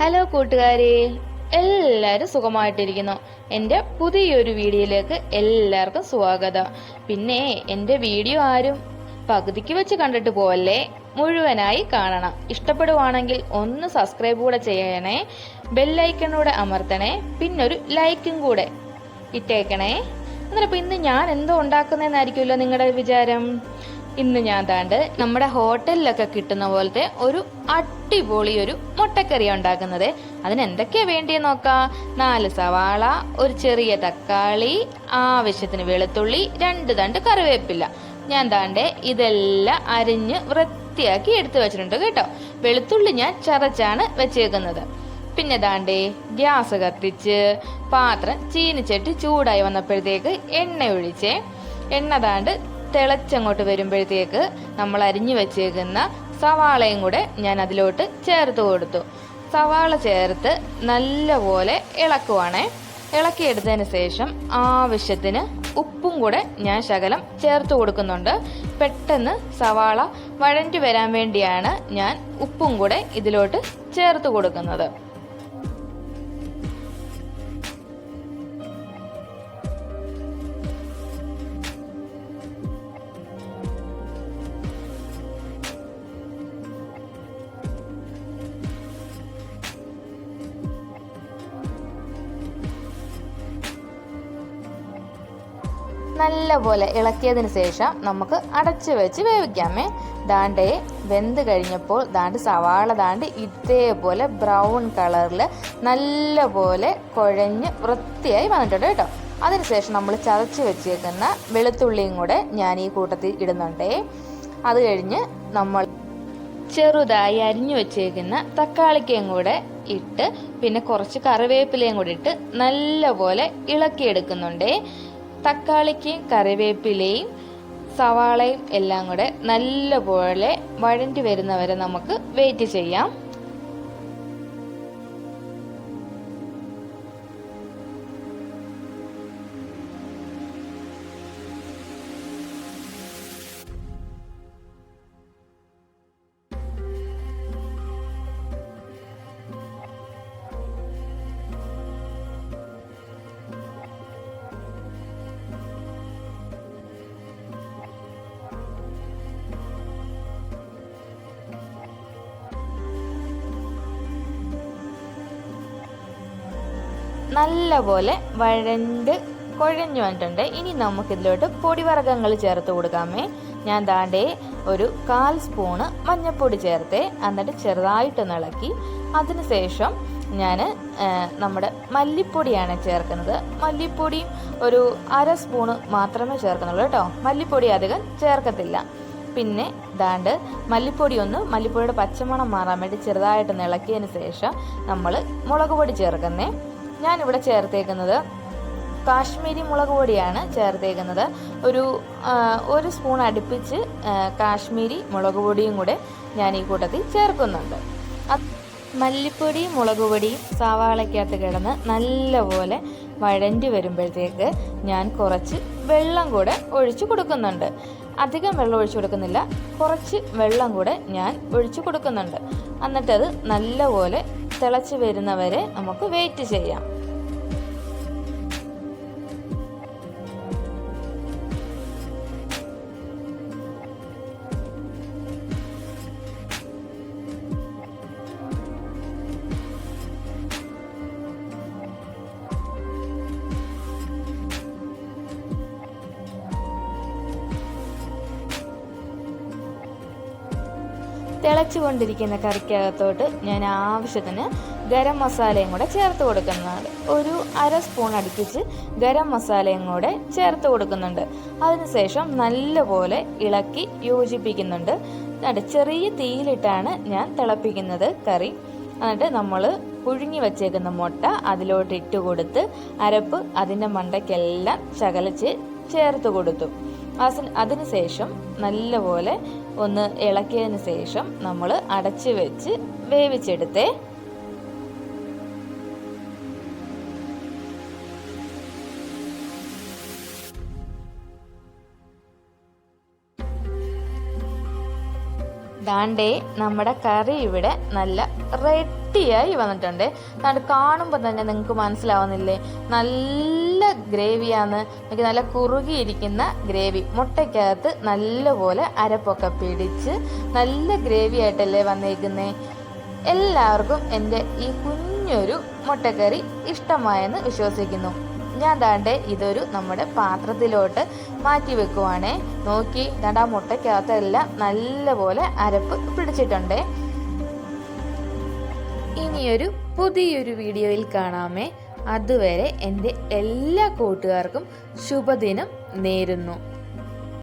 Hello കൂട്ടുകാരെ എല്ലാവരും സുഖമായിട്ടിരിക്കുന്നു. എന്റെ പുതിയൊരു വീഡിയോയിലേക്ക് എല്ലാവർക്കും സ്വാഗതം. പിന്നെ എന്റെ വീഡിയോ ആരും പകുതിക്ക് വെച്ച് കണ്ടിട്ട് പോവല്ലേ? മുഴുവനായി കാണണം. ഇഷ്ടപ്പെടുവാണെങ്കിൽ ഒന്ന് സബ്സ്ക്രൈബ് കൂടെ ചെയ്യണേ ബെല്ലൈക്കണൂടെ അമർത്തണേ പിന്നൊരു ലൈക്കും കൂടെ ഇട്ടേക്കണേ. എന്നിട്ട് ഇന്ന് ഞാൻ എന്തോ ഉണ്ടാക്കുന്നതെന്നായിരിക്കുമല്ലോ നിങ്ങളുടെ വിചാരം? ഇന്ന് ഞാൻ താണ്ട് നമ്മുടെ ഹോട്ടലിലൊക്കെ കിട്ടുന്ന പോലത്തെ ഒരു അടിപൊളി ഒരു മുട്ടക്കറി ഉണ്ടാക്കുന്നത്. അതിന് എന്തൊക്കെയാ വേണ്ടിയെന്ന് നോക്കാം? നാല് സവാള ഒരു ചെറിയ തക്കാളി ആവശ്യത്തിന് വെളുത്തുള്ളി രണ്ട് തണ്ട് കറിവേപ്പില. ഞാൻ താണ്ടെ ഇതെല്ലാം അരിഞ്ഞ് വൃത്തിയാക്കി എടുത്തു വെച്ചിട്ടുണ്ട് കേട്ടോ. വെളുത്തുള്ളി ഞാൻ ചതച്ചാണ് വെച്ചേക്കുന്നത്. പിന്നെ ദാണ്ടേ ഗ്യാസ് കത്തിച്ച് പാത്രം ചീനിച്ചട്ടി ചൂടായി വന്നപ്പോഴത്തേക്ക് എണ്ണ ഒഴിച്ചേ. എണ്ണ ദാണ്ട് തിളച്ചങ്ങോട്ട് വരുമ്പോഴത്തേക്ക് നമ്മൾ അരിഞ്ഞു വെച്ചേക്കുന്ന സവാളയും കൂടെ ഞാൻ അതിലോട്ട് ചേർത്ത് കൊടുത്തു. സവാള ചേർത്ത് നല്ലപോലെ ഇളക്കുവാണേ. ഇളക്കിയെടുത്തതിന് ശേഷം ആവശ്യത്തിന് ഉപ്പും കൂടെ ഞാൻ ശകലം ചേർത്ത് കൊടുക്കുന്നുണ്ട്. പെട്ടെന്ന് സവാള വഴഞ്ഞു വരാൻ വേണ്ടിയാണ് ഞാൻ ഉപ്പും കൂടെ ഇതിലോട്ട് ചേർത്ത് കൊടുക്കുന്നത്. നല്ലപോലെ ഇളക്കിയതിന് ശേഷം നമുക്ക് അടച്ച് വെച്ച് വേവിക്കാമേ. ദാണ്ടേ വെന്ത് കഴിഞ്ഞപ്പോൾ ദാണ്ട് സവാള ദാണ്ട് ഇതേപോലെ ബ്രൗൺ കളറിൽ നല്ലപോലെ കുഴഞ്ഞ് വൃത്തിയായി വന്നിട്ടുണ്ട് കേട്ടോ. അതിനുശേഷം നമ്മൾ ചതച്ച് വെച്ചേക്കുന്ന വെളുത്തുള്ളിയും കൂടെ ഞാൻ ഈ കൂട്ടത്തിൽ ഇടുന്നുണ്ടേ. അത് കഴിഞ്ഞ് നമ്മൾ ചെറുതായി അരിഞ്ഞു വെച്ചേക്കുന്ന തക്കാളിക്കയും കൂടെ ഇട്ട് പിന്നെ കുറച്ച് കറിവേപ്പിലയും കൂടി ഇട്ട് നല്ലപോലെ ഇളക്കിയെടുക്കുന്നുണ്ടേ. തക്കാളിക്കയും കറിവേപ്പിലയും സവാളയും എല്ലാം കൂടെ നല്ലപോലെ വഴണ്ടി വരുന്നവരെ നമുക്ക് വെയിറ്റ് ചെയ്യാം. നല്ലപോലെ വഴണ്ട് കുഴഞ്ഞു വന്നിട്ടുണ്ട്. ഇനി നമുക്കിതിലോട്ട് പൊടിവർഗങ്ങൾ ചേർത്ത് കൊടുക്കാമേ. ഞാൻ ദാണ്ടേ ഒരു കാൽ സ്പൂണ് മഞ്ഞൾപ്പൊടി ചേർത്തേ എന്നിട്ട് ചെറുതായിട്ട് ഇളക്കി. അതിനുശേഷം ഞാൻ നമ്മുടെ മല്ലിപ്പൊടിയാണ് ചേർക്കുന്നത്. മല്ലിപ്പൊടിയും ഒരു അര സ്പൂണ് മാത്രമേ ചേർക്കുന്നുള്ളൂ കേട്ടോ. മല്ലിപ്പൊടി അധികം ചേർക്കത്തില്ല. പിന്നെ ദാണ്ട് മല്ലിപ്പൊടി ഒന്ന് മല്ലിപ്പൊടിയുടെ പച്ചമണം മാറാൻ വേണ്ടി ചെറുതായിട്ട് ഇളക്കിയതിന് ശേഷം നമ്മൾ മുളക് പൊടി ചേർക്കുന്നേ. ഞാനിവിടെ ചേർത്തേക്കുന്നത് കാശ്മീരി മുളക് പൊടിയാണ് ചേർത്തേക്കുന്നത്. ഒരു ഒരു സ്പൂൺ അടുപ്പിച്ച് കാശ്മീരി മുളക് പൊടിയും കൂടെ ഞാൻ ഈ കൂട്ടത്തിൽ ചേർക്കുന്നുണ്ട്. മല്ലിപ്പൊടി മുളക് പൊടിയും സവാളയ്ക്കകത്ത് കിടന്ന് നല്ലപോലെ വഴണ്ടി വരുമ്പോഴത്തേക്ക് ഞാൻ കുറച്ച് വെള്ളം കൂടെ ഒഴിച്ചു കൊടുക്കുന്നുണ്ട്. അധികം വെള്ളം ഒഴിച്ചു കൊടുക്കുന്നില്ല. കുറച്ച് വെള്ളം കൂടെ ഞാൻ ഒഴിച്ചു കൊടുക്കുന്നുണ്ട്. എന്നിട്ടത് നല്ലപോലെ തിളച്ച് വരുന്നവരെ നമുക്ക് വെയിറ്റ് ചെയ്യാം. തിളച്ചുകൊണ്ടിരിക്കുന്ന കറിക്കകത്തോട്ട് ഞാൻ ആവശ്യത്തിന് ഗരം മസാലയും കൂടെ ചേർത്ത് കൊടുക്കുന്നതാണ് ഒരു അര സ്പൂൺ അടുപ്പിച്ച് ഗരം മസാലയും കൂടെ ചേർത്ത് കൊടുക്കുന്നുണ്ട്. അതിനുശേഷം നല്ലപോലെ ഇളക്കി യോജിപ്പിക്കുന്നുണ്ട്. എന്നിട്ട് ചെറിയ തീയിലിട്ടാണ് ഞാൻ തിളപ്പിക്കുന്നത് കറി. എന്നിട്ട് നമ്മൾ പുഴുങ്ങി വച്ചേക്കുന്ന മുട്ട അതിലോട്ട് ഇട്ട് കൊടുത്ത് അരപ്പ് അതിന്റെ മണ്ടയ്ക്കെല്ലാം ചകലച്ച് ചേർത്ത് കൊടുത്തു. അതിനുശേഷം നല്ലപോലെ ഒന്ന് ഇളക്കിയതിന് ശേഷം നമ്മൾ അടച്ച് വെച്ച് വേവിച്ചെടുത്തേ. ദാണ്ടേ നമ്മുടെ കറി ഇവിടെ നല്ല റെഡിയായി വന്നിട്ടുണ്ട്. കാണുമ്പോൾ തന്നെ നിങ്ങൾക്ക് മനസ്സിലാവുന്നില്ലേ? നല്ല ഗ്രേവിയാണ്. എനിക്ക് നല്ല കുറുകിയിരിക്കുന്ന ഗ്രേവി. മുട്ടയ്ക്കകത്ത് നല്ലപോലെ അരപ്പൊക്കെ പിടിച്ച് നല്ല ഗ്രേവി ആയിട്ടല്ലേ വന്നേക്കുന്നേ? എല്ലാവർക്കും എന്റെ ഈ കുഞ്ഞൊരു മുട്ടക്കറി ഇഷ്ടമായെന്ന് വിശ്വസിക്കുന്നു. ഞാൻ ദാണ്ടെ ഇതൊരു നമ്മുടെ പാത്രത്തിലോട്ട് മാറ്റി വെക്കുവാണേ. നോക്കി ദാണ്ട് ആ മുട്ടയ്ക്കകത്തെല്ലാം നല്ലപോലെ അരപ്പ് പിടിച്ചിട്ടുണ്ട്. ഇനിയൊരു പുതിയൊരു വീഡിയോയിൽ കാണാമേ. അതുവരെ എന്റെ എല്ലാ കൂട്ടുകാർക്കും ശുഭദിനം നേരുന്നു.